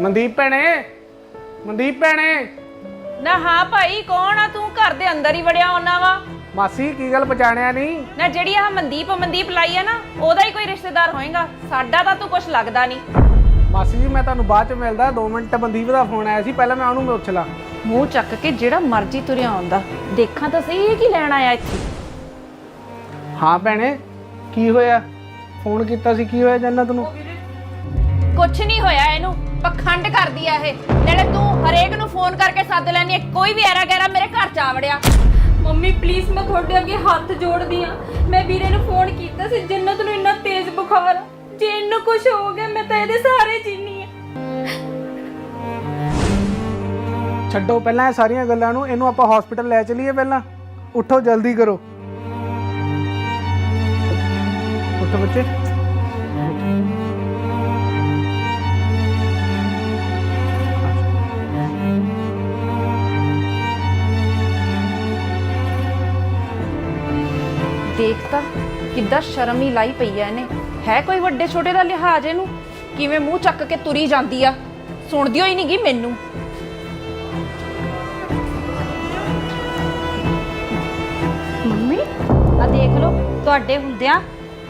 ਮਨਦੀਪ ਭੈਣੇ ਮਨਦੀਪ ਭੈਣੇ। ਨਾ ਹਾਂ ਭਾਈ ਕੌਣ ਆ ਤੂੰ? ਘਰ ਦੇ ਅੰਦਰ ਹੀ ਵੜਿਆ ਆਉਣਾ ਵਾ। ਮਾਸੀ ਕੀ ਗੱਲ ਪਛਾਣਿਆ ਨਹੀਂ ਨਾ ਜਿਹੜੀ ਆਹ ਮਨਦੀਪ ਮਨਦੀਪ ਲਾਈ ਆ ਨਾ ਉਹਦਾ ਹੀ ਕੋਈ ਰਿਸ਼ਤੇਦਾਰ ਹੋਏਗਾ। ਸਾਡਾ ਤਾਂ ਤੂੰ ਕੁਛ ਲੱਗਦਾ ਨਹੀਂ ਮਾਸੀ ਜੀ ਮੈਂ ਤੁਹਾਨੂੰ ਬਾਅਦ ਚ ਮਿਲਦਾ। 2 ਮਿੰਟ ਮਨਦੀਪ ਦਾ ਫੋਨ ਆਇਆ ਸੀ ਪਹਿਲਾਂ ਮੈਂ ਉਹਨੂੰ ਪੁੱਛ ਲਾਂ। ਮੂੰਹ ਚੱਕ ਕੇ ਜਿਹੜਾ ਮਰਜ਼ੀ ਤੁਰਿਆ ਆਉਂਦਾ। ਦੇਖਾਂ ਤਾਂ ਸਹੀ ਇਹ ਕੀ ਲੈਣ ਆਇਆ ਇੱਥੇ। ਹਾਂ ਭੈਣੇ ਕੀ ਹੋਇਆ? ਫੋਨ ਕੀਤਾ ਸੀ ਕੀ ਹੋਇਆ ਜੰਨਤ ਨੂੰ? ਕੁਛ ਨਹੀਂ ਹੋਇਆ ਇਹਨੂੰ। ਪਖੰਡ ਕਰਦੀ ਆ ਇਹ। ਨਾਲੇ ਤੂੰ ਹਰੇਕ ਨੂੰ ਫੋਨ ਕਰਕੇ ਸੱਦ ਲੈਣੀ ਕੋਈ ਵੀ ਐਰਾ ਗੈਰਾ ਮੇਰੇ ਘਰ ਚ ਆ ਵੜਿਆ। ਮੰਮੀ ਪਲੀਜ਼ ਮੈਂ ਤੁਹਾਡੇ ਅੱਗੇ ਹੱਥ ਜੋੜਦੀ ਆ। ਮੈਂ ਵੀਰੇ ਨੂੰ ਫੋਨ ਕੀਤਾ ਸੀ ਜੰਨਤ ਨੂੰ ਇੰਨਾ ਤੇਜ਼ ਬੁਖਾਰ ਆ। ਜੇ ਇਹਨੂੰ ਕੁਝ ਹੋ ਗਿਆ ਮੈਂ ਤਾਂ ਇਹਦੇ ਸਾਰੇ ਜੀਨੀ ਆ। ਛੱਡੋ ਪਹਿਲਾਂ ਇਹ ਸਾਰੀਆਂ ਗੱਲਾਂ ਨੂੰ ਇਹਨੂੰ ਆਪਾਂ ਹਸਪੀਟਲ ਲੈ ਚਲੀਏ ਪਹਿਲਾਂ। ਉੱਠੋ ਜਲਦੀ ਕਰੋ। ਉੱਠੋ ਬੱਚੇ। ਦੇਖ ਤਾਂ ਕਿੱਦਾਂ ਸ਼ਰਮ ਹੀ ਲਾਈ ਪਈ ਐ ਇਹਨੇ। ਹੈ ਕੋਈ ਵੱਡੇ ਛੋਟੇ ਦਾ ਲਿਹਾਜ਼ ਇਹਨੂੰ? ਕਿਵੇਂ ਮੂੰਹ ਚੱਕ ਕੇ ਤੁਰੀ ਜਾਂਦੀ ਆ? ਸੁਣਦੀ ਹੋਈ ਨਹੀਂਗੀ ਮੈਨੂੰ। ਮੰਮੀ ਆ ਦੇਖ ਲਓ ਤੁਹਾਡੇ ਹੁੰਦਿਆਂ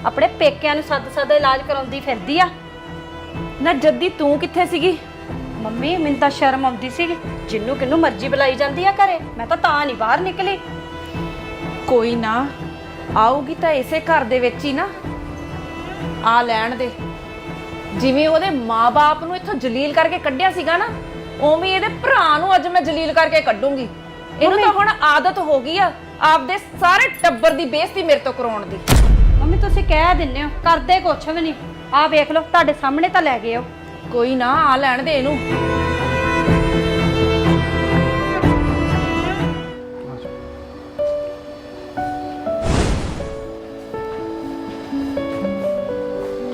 ਆਪਣੇ ਪੇਕਿਆਂ ਨੂੰ ਸੱਦ ਸੱਦ ਇਲਾਜ ਕਰਾਉਂਦੀ ਫਿਰਦੀ ਆ। ਨਾ ਜੱਦੀ ਤੂੰ ਕਿੱਥੇ ਸੀਗੀ? ਮੰਮੀ ਮੈਨੂੰ ਤਾਂ ਸ਼ਰਮ ਆਉਂਦੀ ਸੀ ਜਿੰਨੂੰ ਕਿੰਨੂੰ ਮਰਜ਼ੀ ਬੁਲਾਈ ਜਾਂਦੀ ਆ ਘਰੇ ਮੈਂ ਤਾਂ ਤਾਂ ਨਹੀਂ ਬਾਹਰ ਨਿਕਲੀ। ਕੋਈ ਨਾ ਆਊਗੀ ਤਾਂ ਇਸੇ ਘਰ ਦੇ ਵਿੱਚ ਹੀ ਨਾ। ਆ ਲੈਣ ਦੇ। ਜਿਵੇਂ ਉਹਦੇ ਮਾਪੇ ਨੂੰ ਇੱਥੋਂ ਜਲੀਲ ਕਰਕੇ ਕੱਢਿਆ ਸੀਗਾ ਨਾ ਉਵੇਂ ਇਹਦੇ ਭਰਾ ਨੂੰ ਅੱਜ ਮੈਂ ਜਲੀਲ ਕਰਕੇ ਕੱਢੂੰਗੀ। ਇਹਨੂੰ ਤਾਂ ਹੁਣ ਆਦਤ ਹੋ ਗਈ ਆ ਆਪਦੇ ਸਾਰੇ ਟੱਬਰ ਦੀ ਬੇਇੱਜ਼ਤੀ ਮੇਰੇ ਤੋਂ ਕਰਾਉਣ ਦੀ। ਮੰਮੀ ਤੁਸੀਂ ਕਹਿ ਦਿੰਦੇ ਹੋ ਕਰਦੇ ਕੁਛ ਵੀ ਨਹੀਂ। ਆ ਵੇਖ ਲਓ ਤੁਹਾਡੇ ਸਾਹਮਣੇ ਤਾਂ ਲੈ ਗਏ ਹੋ ਕੋਈ ਨਾ ਆ ਲੈਣ ਦੇ ਇਹਨੂੰ।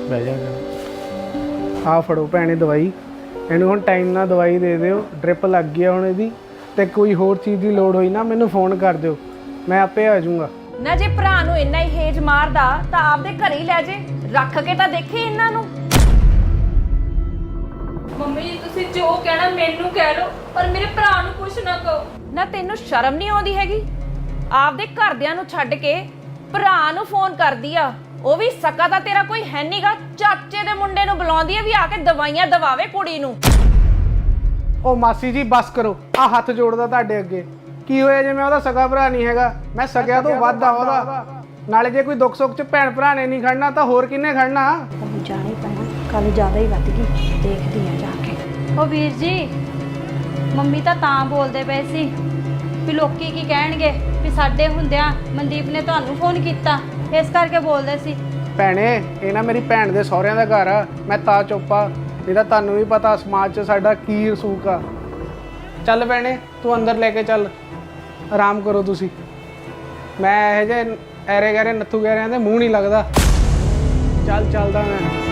ਬਹਿ ਜਾ ਆ ਫੜੋ ਭੈਣੇ ਦਵਾਈ। ਇਹਨੂੰ ਹੁਣ ਟਾਈਮ ਨਾਲ ਦਵਾਈ ਦੇ ਦਿਓ। ਡ੍ਰਿਪ ਲੱਗ ਗਿਆ ਹੁਣ ਇਹਦੀ। ਤੇ ਕੋਈ ਹੋਰ ਚੀਜ਼ ਦੀ ਲੋੜ ਹੋਈ ਨਾ ਮੈਨੂੰ ਫੋਨ ਕਰ ਦਿਓ। ਮੈਂ ਆਪੇ ਆ ਜਾਊਂਗਾ। ਨਾ ਜੇ ਭਰਾ ਨੂੰ ਇੰਨਾ ਹੀ ਹੇਜ ਮਾਰਦਾ ਤਾਂ ਆਪਦੇ ਘਰੇ ਹੀ ਲੈ ਜੇ। ਰੱਖ ਕੇ ਤਾਂ ਦੇਖੀ ਇਹਨਾਂ ਨੂੰ। ਮੰਮੀ ਜੀ ਤੁਸੀਂ ਜੋ ਕਹਿਣਾ ਮੈਨੂੰ ਕਹਿ ਲਓ ਪਰ ਮੇਰੇ ਭਰਾ ਨੂੰ ਕੁਝ ਨਾ ਕਹੋ। ਨਾ ਤੈਨੂੰ ਸ਼ਰਮ ਨਹੀਂ ਆਉਂਦੀ ਹੈਗੀ? ਆਪਦੇ ਘਰਦਿਆਂ ਨੂੰ ਛੱਡ ਕੇ ਭਰਾ ਨੂੰ ਫੋਨ ਕਰਦੀ ਆ। ਉਹ ਵੀ ਸਕਾ ਤਾਂ ਤੇਰਾ ਕੋਈ ਹੈ ਨਹੀਂਗਾ ਚਾਚੇ ਦੇ ਮੁੰਡੇ ਨੂੰ ਬੁਲਾਉਂਦੀ ਆ ਵੀ ਆ ਕੇ ਦਵਾਈਆਂ ਦਵਾਵੇ ਕੁੜੀ ਨੂੰ। ਉਹ ਮਾਸੀ ਜੀ ਬਸ ਕਰੋ। ਆ ਹੱਥ ਜੋੜਦਾ ਤੁਹਾਡੇ ਅੱਗੇ। ਕੀ ਹੋਇਆ ਜੇ ਮੈਂ ਉਹਦਾ ਸਗਾ ਭਰਾ ਨਹੀਂ ਹੈਗਾ? ਮੈਂ ਸਗਿਆ ਤੋਂ ਵੱਧ ਆ ਉਹਦਾ। ਨਾਲੇ ਜੇ ਕੋਈ ਦੁੱਖ ਸੁੱਖ ਚ ਭੈਣ ਭਰਾ ਨੇ ਨਹੀਂ ਖੜਨਾ ਤਾਂ ਹੋਰ ਕਿੰਨੇ ਖੜਨਾ? ਤੁਹਾਨੂੰ ਜਾਣਾ ਹੀ ਪੈਣਾ। ਕੱਲ ਜ਼ਿਆਦਾ ਹੀ ਵੱਧ ਗਈ। ਦੇਖਦੀ ਆ ਜਾ ਕੇ। ਉਹ ਵੀਰ ਜੀ ਮੰਮੀ ਤਾਂ ਤਾਂ ਬੋਲਦੇ ਪਏ ਸੀ ਵੀ ਲੋਕੀ ਕੀ ਕਹਿਣਗੇ ਵੀ ਸਾਡੇ ਹੁੰਦਿਆਂ ਮਨਦੀਪ ਨੇ ਤੁਹਾਨੂੰ ਫੋਨ ਕੀਤਾ। ਇਸ ਕਰਕੇ ਬੋਲਦੇ ਸੀ। ਭੈਣੇ, ਇਹ ਨਾ ਮੇਰੀ ਭੈਣ ਦੇ ਸਹੁਰਿਆਂ ਦਾ ਘਰ ਆ। ਮੈਂ ਤਾਂ ਚੁੱਪ ਇਹਦਾ ਤੁਹਾਨੂੰ ਵੀ ਪਤਾ ਸਮਾਜ 'ਚ ਸਾਡਾ ਕੀ ਰਸੂਕ ਆ। ਚੱਲ ਭੈਣੇ, ਤੂੰ ਅੰਦਰ ਲੈ ਕੇ ਚੱਲ। ਆਰਾਮ ਕਰੋ ਤੁਸੀਂ। ਮੈਂ ਇਹ ਜੇ ਐਰੇ ਗੈਰੇ ਨੱਥੂ ਗੈਰਿਆਂ ਦੇ ਮੂੰਹ ਨਹੀਂ ਲੱਗਦਾ। ਚੱਲ, ਚੱਲਦਾ ਮੈਂ।